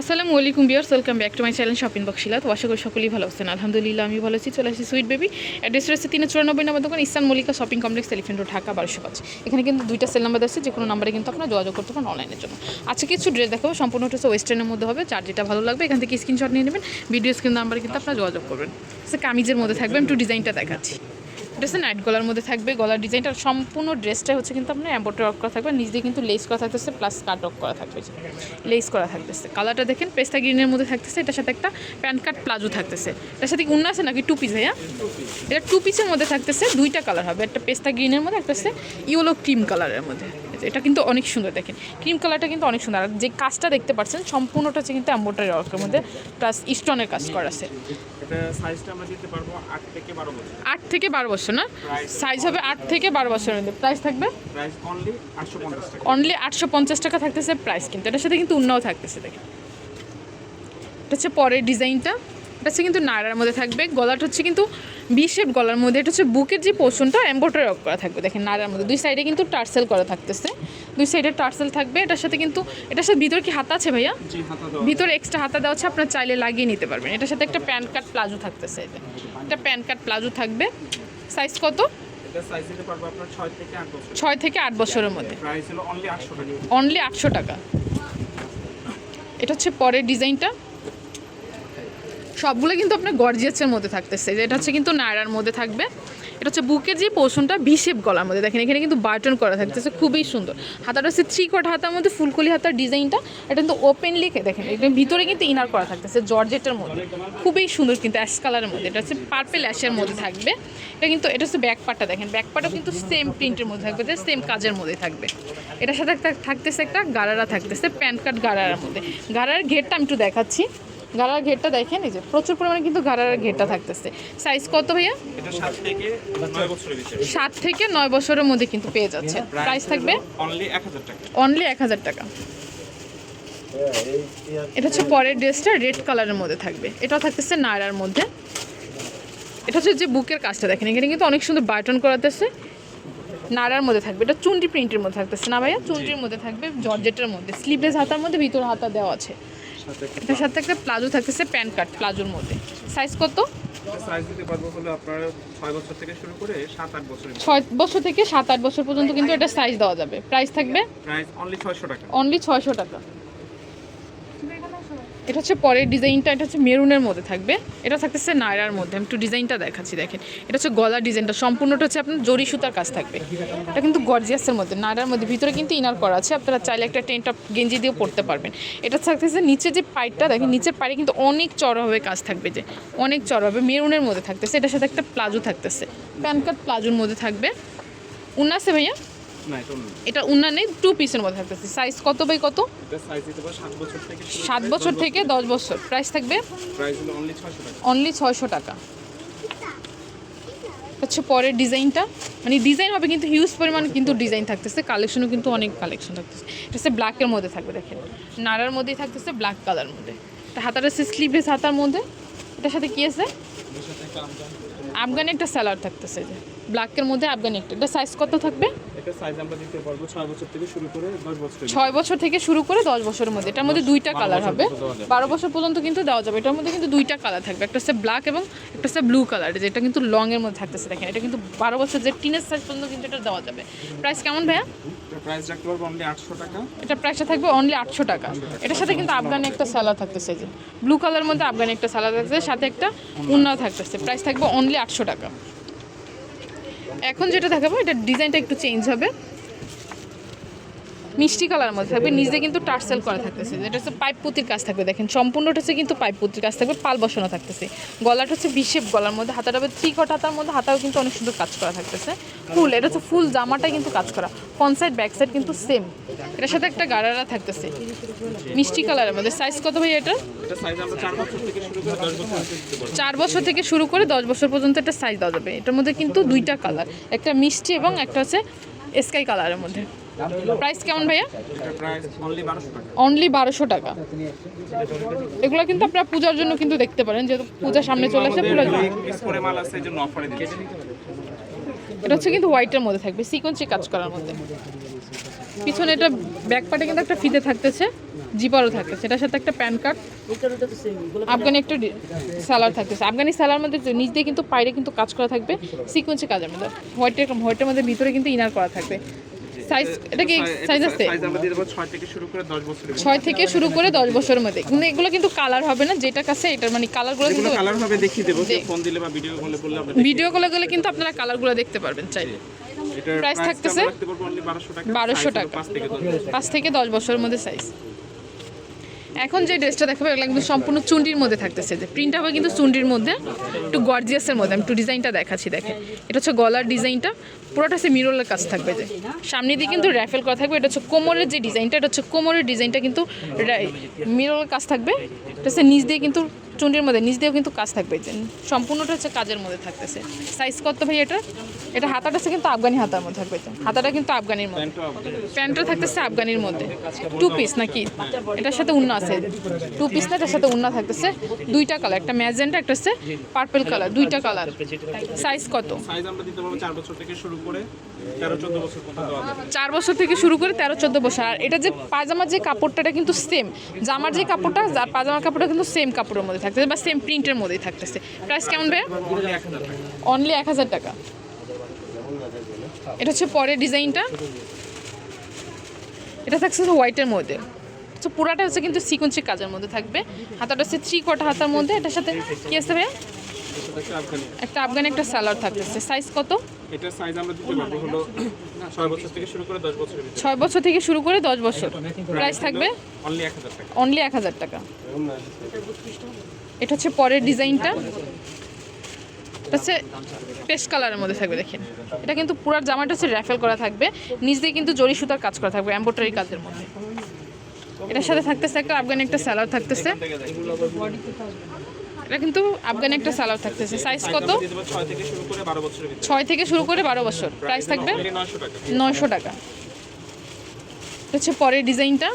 আসসালামু আলাইকুম viewers welcome back to my channel shopping বক্সিলা তো আশা করি সকলেই ভালো আছেন। আলহামদুলিল্লাহ আমি ভালো আছি। চলে আসছি সুইট বেবি। অ্যাড্রেস রয়েছে তিন চুরানব্বই নম্বর দোকান, eastern Mallika shopping complex, elephant road, Dhaka, বারোশো পাঁচ। এখানে কিন্তু দুইটা সেল নাম্বার আছে যে কোনো নাম্বারে কিন্তু আপনারা যোগাযোগ করতে পারেন অনলাইনের জন্য। আজকে কিছু ড্রেস দেখাবো, সম্পূর্ণ হচ্ছে ওয়েস্টার্নের মধ্যে হবে। যার যেটা ভালো লাগবে, এখান থেকে স্ক্রিনশট নিয়ে নেবেন। ভিডিও স্ক্রিন নাম্বারে কিন্তু আপনারা যোগাযোগ করবেন। সে কামিজের মধ্যে থাকবে, আমি একটু ডিজাইনটা দেখাচ্ছি। হচ্ছে নাইট গলার মধ্যে থাকবে, গলার ডিজাইনটা, সম্পূর্ণ ড্রেসটা হচ্ছে কিন্তু আপনার এম্বোটারি ওয়ার্ক করা থাকবে নিচ দিয়ে কিন্তু লেস করা থাকতেছে প্লাস কাট ওয়ার্ক করা থাকবে লেস করা থাকতেছে। কালারটা দেখেন, পেস্তা গ্রিনের মধ্যে থাকতেছে, এটার সাথে একটা প্যান্ট কাট প্লাজো থাকতেছে। এটার সাথে উন্না আছে নাকি টু পিস ভাইয়া? এটা টু পিসের মধ্যে থাকতেছে, দুইটা কালার হবে। একটা পেস্তা গ্রিনের মধ্যে, একটা হচ্ছে ইয়েলো ক্রিম কালারের মধ্যে। এটা কিন্তু অনেক সুন্দর, দেখেন। ক্রিম কালারটা কিন্তু অনেক সুন্দর। আর যে কাজটা দেখতে পাচ্ছেন, সম্পূর্ণটা হচ্ছে কিন্তু এম্বোটারি ওয়ার্কের মধ্যে প্লাস স্টোনের কাজ করা আছে। এটা সাইজটা আমরা দিতে পারব আট থেকে বারো বছর। থেকে না? সাইজ হবে আট থেকে বারো বছরের মধ্যে। প্রাইস থাকবে? প্রাইস অনলি আটশো পঞ্চাশ টাকা। অনলি টাকা থাকতেছে প্রাইস কিন্তু। এটার সাথে কিন্তু উন্নাও থাকতেছে দেখেন। এটা হচ্ছে পরের ডিজাইনটা। এটা হচ্ছে কিন্তু নায়রার মধ্যে থাকবে। গলাটা হচ্ছে কিন্তু বি শেপ গলার মধ্যে। এটা হচ্ছে বুকের যে পোর্শনটা এম্বোটারি করা থাকবে। দেখেন নায়রার মধ্যে। দুই সাইডে কিন্তু টার্সেল করা থাকতেছে। দুই সাইডে টার্সেল থাকবে। এটার সাথে কিন্তু এটার সাথে ভিতরে কি হাতা আছে ভাইয়া? ভিতরে এক্সট্রা হাতা দেওয়া আছে আপনার চাইলে লাগিয়ে নিতে পারবেন। এটার সাথে একটা প্যান্ট কাট প্লাজো থাকতেছে এটা একটা প্যান্ট কাট প্লাজো থাকবে। সাইজ কত? এটা সাইজ দিতে পারব আপনার ছয় থেকে আট বছরের মধ্যে। প্রাইস হলো অনলি আটশো টাকা। অনলি আটশো টাকা। এটা হচ্ছে পরের ডিজাইনটা। সবগুলো কিন্তু আপনার গর্জিয়াসের মধ্যে থাকতেছে। এটা হচ্ছে কিন্তু নায়রার মধ্যে থাকবে। এটা হচ্ছে বুকের যে পোর্শনটা ভিশেপ গলার মধ্যে। দেখেন, এখানে কিন্তু বাটন করা থাকতেছে, খুবই সুন্দর। হাতাটা হচ্ছে থ্রি কট হাতার মধ্যে, ফুলকলি হাতার ডিজাইনটা। এটা কিন্তু ওপেনলি দেখেন এটা ভিতরে কিন্তু ইনার করা থাকতেছে, জর্জেটের মধ্যে। খুবই সুন্দর কিন্তু অ্যাশ কালারের মধ্যে। এটা হচ্ছে পার্পেল অ্যাশের মধ্যে থাকবে। এটা কিন্তু এটা হচ্ছে ব্যাক পার্টটা দেখেন। ব্যাক পার্টও কিন্তু সেম প্রিন্টের মধ্যে থাকবে সেম কাজের মধ্যে থাকবে। এটার সাথে থাকতেছে একটা গারারা থাকতেছে প্যান্ট কাট গারারার মধ্যে। গারার ঘেরটা আমি একটু দেখাচ্ছি। গারার ঘেরটা দেখেন এই যে প্রচুর পরিমাণে কিন্তু গারার ঘেরটা থাকতেছে। সাইজ কত ভাইয়া? সাত থেকে নয় বছরের মধ্যে কিন্তু পেয়ে যাচ্ছে। প্রাইস থাকবে? অনলি এক হাজার টাকা। এটা হচ্ছে পরের ড্রেসটা রেড কালারের মধ্যে থাকবে। এটাও থাকতেছে নায়রার মধ্যে। এটা হচ্ছে যে বুকের কাজটা দেখেন এখানে কিন্তু অনেক সুন্দর বাটন করাতেছে। নাড়ার মধ্যে থাকবে। এটা চুন্ডি প্রিন্টের মধ্যে থাকতেছে। না ভাইয়া? চুন্ডির মধ্যে থাকবে জর্জেটের মধ্যে। স্লিভলেস হাতার মধ্যে ভিতর হাতা দেওয়া আছে। এটার সাথে একটা প্লাজো থাকতেছে প্যান্ট কাট প্লাজোর মধ্যে। সাইজ কত? সাইজ দিতে পারব হলো আপনার ছয় বছর থেকে শুরু করে সাত আট বছরের ছয় বছর থেকে সাত আট বছর পর্যন্ত কিন্তু এটা সাইজ দেওয়া যাবে। প্রাইস থাকবে? প্রাইস অনলি ছয়শো টাকা। অনলি ছয়শো টাকা। এটা হচ্ছে পরের ডিজাইনটা, এটা হচ্ছে মেরুনের মধ্যে থাকবে। এটা থাকতেছে নায়রার মধ্যে, আমি একটু ডিজাইনটা দেখাচ্ছি, দেখেন। এটা হচ্ছে গলার ডিজাইনটা, সম্পূর্ণটা হচ্ছে আপনার জরি সুতার কাজ থাকবে। এটা কিন্তু গর্জিয়াসের মধ্যে, নায়রার মধ্যে, ভিতরে কিন্তু ইনার করা আছে, আপনারা চাইলে একটা টেন্ট অফ গেঞ্জি দিয়েও পড়তে পারবেন। এটা থাকতেছে নিচে যে পাইটটা, দেখেন, নিচের পাড়ে কিন্তু অনেক চড়াভাবে কাজ থাকবে যে, অনেক চড়াভাবে, মেরুনের মধ্যে থাকতেছে, এটার সাথে একটা প্লাজো থাকতেছে। প্যান কার্ড প্লাজোর মধ্যে থাকবে। আছে ভাইয়া এটা উন্না নেই টু পিসের মধ্যে থাকতেছে। সাইজ কত বাই কত? সাত বছর থেকে শুরু সাত করে বছর 10 থেকে দশ বছর। প্রাইস থাকবে? অনলি ছয়শো টাকা। হচ্ছে পরের ডিজাইনটা। মানে ডিজাইন হবে কিন্তু হিউজ পরিমাণ কিন্তু ডিজাইন থাকতেছে। কালেকশনও কিন্তু অনেক কালেকশন থাকতেছে। এটা হচ্ছে ব্ল্যাকের মধ্যে থাকবে দেখেন। নাড়ার মধ্যেই থাকতেছে ব্ল্যাক কালার মধ্যে। এটা হাতাটা আছে স্লিভলেস হাতার মধ্যে। এটার সাথে কী আছে? আফগানি একটা স্যালাড থাকতেছে যে। ব্ল্যাকের মধ্যে আফগানি একটা। এটা সাইজ কত থাকবে? এটা সাইজ আমরা দিতে পারব ছয় বছর থেকে শুরু করে দশ বছরের ছয় বছর থেকে শুরু করে দশ বছরের মধ্যে। এটার মধ্যে দুইটা কালার হবে। পর্যন্ত দেওয়া যাবে। বারো বছর পর্যন্ত কিন্তু দেওয়া যাবে। এটার মধ্যে কিন্তু দুইটা কালার থাকবে। একটা হচ্ছে ব্ল্যাক এবং একটা হচ্ছে ব্লু কালার যেটা কিন্তু লং এর মধ্যে থাকতেছে। দেখেন এটা কিন্তু বারো বছর যে টিনের সাইজ পর্যন্ত কিন্তু এটা দেওয়া যাবে। প্রাইস কেমন ভাইয়া? প্রাইস রাখতে পারব অনলি আটশো টাকা। এটা প্রাইসটা থাকবে অনলি আটশো টাকা। এটার সাথে কিন্তু আফগানি একটা স্যালাড থাকতেছে যে। ব্লু কালারের মধ্যে আফগানি একটা স্যালাড থাকতেছে। সাথে একটা উন্নাও থাকতেছে। প্রাইস থাকবে অনলি আটশো টাকা। এখন যেটা দেখাবো এটা ডিজাইনটা একটু চেঞ্জ হবে। মিষ্টি কালার মধ্যে থাকবে, নিজে কিন্তু টার্সেল করা থাকতেছে। যেটা হচ্ছে পাইপ পুতির কাজ থাকবে, দেখেন। সম্পূর্ণটা হচ্ছে কিন্তু পাইপ পুতির কাজ থাকবে, পাল বসানো থাকতেছে। গলাটা হচ্ছে বিশেপ গলার মধ্যে, হাতাটা হবে থ্রি কট হাতার মধ্যে, হাতাও কিন্তু অনেক সুন্দর কাজ করা থাকতেছে। ফুল এটা হচ্ছে ফুল জামাটা কিন্তু কাজ করা। ফ্রন্ট সাইড ব্যাক সাইড কিন্তু সেম এটার সাথে একটা গাড়ারা থাকতেছে। মিষ্টি কালারের মধ্যে। সাইজ কত ভাই এটা চার বছর থেকে শুরু করে দশ বছর পর্যন্ত একটা সাইজ দেওয়া যাবে। এটার মধ্যে কিন্তু দুইটা কালার একটা মিষ্টি এবং একটা হচ্ছে স্কাই কালারের মধ্যে। প্রাইস কেমন ভাইয়া? অনলি বারোশো টাকা। এগুলো কিন্তু আপনারা পূজার জন্য কিন্তু দেখতে পারেন যেহেতু পূজা সামনে চলে আসে দিচ্ছি। এটা হচ্ছে কিন্তু হোয়াইটের মধ্যে থাকবে সিকোয়েন্সি কাজ করার মধ্যে। পিছনে এটা ব্যাক পার্টে কিন্তু একটা ফিতে থাকতেছে জিপারও থাকতেছে। এটার সাথে একটা প্যান কার্ড আফগানি একটা সালার থাকতেছে। আফগানি সালার মধ্যে নিচ দিয়ে কিন্তু পাইরে কিন্তু কাজ করা থাকবে সিকোয়েন্সে কাজের মধ্যে। হোয়াইটের হোয়াইটের মধ্যে ভিতরে কিন্তু ইনার করা থাকবে। সাইজ এটা কি সাইজ আছে? ছয় থেকে শুরু করে দশ বছরের মধ্যে। কিন্তু এগুলো কিন্তু কালার হবে না যেটা কাছে এটার মানে কালারগুলো কিন্তু কালার হবে দেখিয়ে দেবো। ফোন দিলে বা ভিডিও কলে করলে ভিডিও কলে গেলে কিন্তু আপনারা কালারগুলো দেখতে পারবেন চাইলে প্রাইস থাকতেছে? 1200 টাকা। 1200 টাকা। পাঁচ থেকে দশ। বছর। পাঁচ থেকে দশ বছরের মধ্যে সাইজ এখন যে ড্রেসটা দেখাবো, এগুলো কিন্তু সম্পূর্ণ চুন্ডির মধ্যে থাকতেছে। যে প্রিন্ট হবে কিন্তু চুন্ডির মধ্যে, একটু গর্জিয়াসের মধ্যে। আমি একটু ডিজাইনটা দেখাচ্ছি দেখে এটা হচ্ছে গলার ডিজাইনটা পুরোটা সে মিরলের কাজ থাকবে যে। সামনে দিয়ে কিন্তু র্যাফেল করা থাকবে, এটা হচ্ছে কোমরের যে ডিজাইনটা এটা হচ্ছে কোমরের ডিজাইনটা কিন্তু মিরলের কাজ থাকবে। এটা হচ্ছে নিচ দিয়ে কিন্তু চুন্ডির মধ্যে নিচ দিয়েও কিন্তু কাজ থাকবে যে। সম্পূর্ণটা হচ্ছে কাজের মধ্যে থাকতেছে। সাইজ কত ভাই এটা? এটা হাতাটা কিন্তু আফগানি হাতার মধ্যে থাকবে হাতাটা কিন্তু আফগানির মধ্যে। প্যান্টটা থাকতেছে আফগানির মধ্যে। টু পিস নাকি? এটার সাথে উন্না আছে। টু পিস না এটার সাথে উন্না থাকতেছে। দুইটা কালার একটা ম্যাজেন্টা একটা হচ্ছে পার্পল কালার দুইটা কালার সাইজ কত? চার বছর থেকে শুরু করে তেরো চোদ্দ বছর থেকে আর এটা যে পাজামার যে কাপড়টা কিন্তু সেম জামার যে কাপড়টা আর পাজামার কাপড়টা কিন্তু সেম কাপড়ের মধ্যে থাকতেছে বা সেম প্রিন্টের মধ্যেই থাকতেছে। প্রাইস কেমন ভাই অনলি এক হাজার টাকা। এটা হচ্ছে পরের ডিজাইনটা। এটা থাকছে হোয়াইটের মধ্যে। তো পুরাটা হচ্ছে কিন্তু সিকুয়েন্সি কাজের মধ্যে থাকবে। হাতাটা হচ্ছে থ্রি কোয়ার্টার হাতার মধ্যে। এটার সাথে কি আছে ভাইয়া? এটা একটা আফগানি একটা স্যালাড থাকতেছে। সাইজ কত? এটার সাইজ আমরা দিতে পারব হলো ছয় বছর থেকে শুরু করে দশ বছরের ভিতরে। ছয় বছর থেকে শুরু করে দশ বছর। প্রাইস থাকবে? অনলি এক হাজার টাকা। অনলি এক হাজার টাকা। এটা হচ্ছে পরের ডিজাইনটা। হচ্ছে পেস্ট কালারের মধ্যে থাকবে দেখেন। এটা কিন্তু পুরো জামাটা হচ্ছে র্যাফেল করা থাকবে। নিচ দিয়ে কিন্তু জরি সুতার কাজ করা থাকবে এম্ব্রয়ডারি কাজের মধ্যে। এটার সাথে থাকতেছে একটা আফগানি একটা স্যালাড থাকতেছে। এটা কিন্তু আফগানি একটা স্যালাড থাকতেছে। সাইজ কত? ছয় থেকে শুরু করে বারো বছর। প্রাইস থাকবে? নয়শো টাকা। হচ্ছে পরের ডিজাইনটা।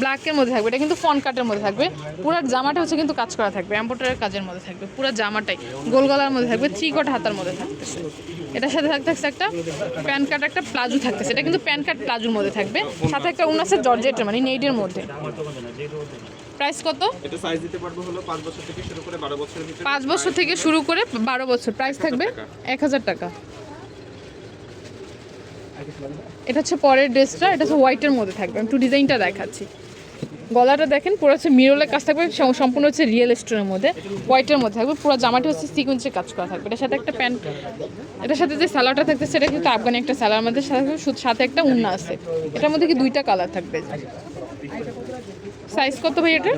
ব্ল্যাকের মধ্যে থাকবে এটা কিন্তু ফন কাটের মধ্যে থাকবে। পুরো জামাটা হচ্ছে কিন্তু কাজ করা থাকবে এম্পোটারের কাজের মধ্যে থাকবে পুরো জামাটাই। গোল গলার মধ্যে থাকবে থ্রি কোট হাতার মধ্যে থাকতেছে এটার সাথে থাকতেছে একটা প্যান কার্ড একটা প্লাজো থাকতেছে। এটা কিন্তু প্যান কার্ড প্লাজোর মধ্যে থাকবে। সাথে একটা উনাসের জর্জেটের মানে নেইডের মধ্যে। প্রাইস কত? এটা সাইজ দিতে পারব হলো পাঁচ বছর থেকে শুরু করে বারো বছরের ভিতরে। পাঁচ বছর থেকে শুরু করে বারো বছর। প্রাইস থাকবে এক হাজার টাকা। এটা হচ্ছে পরের ড্রেসটা এটা হচ্ছে হোয়াইটের মধ্যে থাকবে। আমি একটু ডিজাইনটা দেখাচ্ছি। গলাটা দেখেন পুরো হচ্ছে মিরলের কাজ থাকবে সম্পূর্ণ হচ্ছে রিয়েল স্টোনের মধ্যে হোয়াইটের মধ্যে থাকবে পুরো জামাটি হচ্ছে সিকুয়েন্সের কাজ করা থাকবে। এটার সাথে একটা প্যান্ট এটার সাথে যে স্যালাডটা থাকছে সেটা কিন্তু আফগানি একটা স্যালার মধ্যে সাথে সাথে একটা উন্না আছে। এটার মধ্যে কি দুইটা কালার থাকবে? সাইজ কত ভাই এটা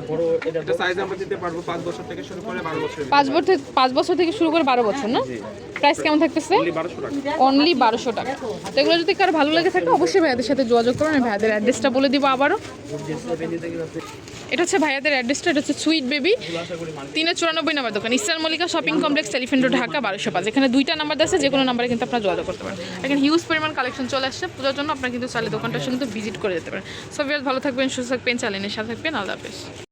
এটা সাইজ আমরা দিতে পারব পাঁচ বছর থেকে শুরু করে বারো বছরের ভিতরে। পাঁচ বছর থেকে পাঁচ বছর থেকে শুরু করে বারো বছর না? প্রাইস কেমন থাকতেছে? অনলি বারোশো টাকা। তো এগুলো যদি কারও ভালো লাগে থাকে অবশ্যই ভাইয়াদের সাথে যোগাযোগ করুন। আমি ভাইয়াদের অ্যাড্রেসটা বলে দিব আবারও। এটা হচ্ছে ভাইয়াদের অ্যাড্রেসটা এটা হচ্ছে সুইট বেবি তিনের চুরানব্বই নাম্বার দোকান eastern Mallika shopping complex elephant road Dhaka বারোশো পাঁচ। এখানে দুইটা নাম্বার আছে যে কোনো নাম্বারে কিন্তু আপনারা যোগাযোগ করতে পারেন। এখানে হিউজ পরিমাণ কালেকশন চলে আসছে। পূজার জন্য আপনারা কিন্তু চাইলে দোকানটার সঙ্গে কিন্তু ভিজিট করে যেতে পারেন। সব ভালো থাকবেন সুস্থ থাকবেন চ্যানেলের সাথে থাকবেন। আল্লাহ হাফেজ।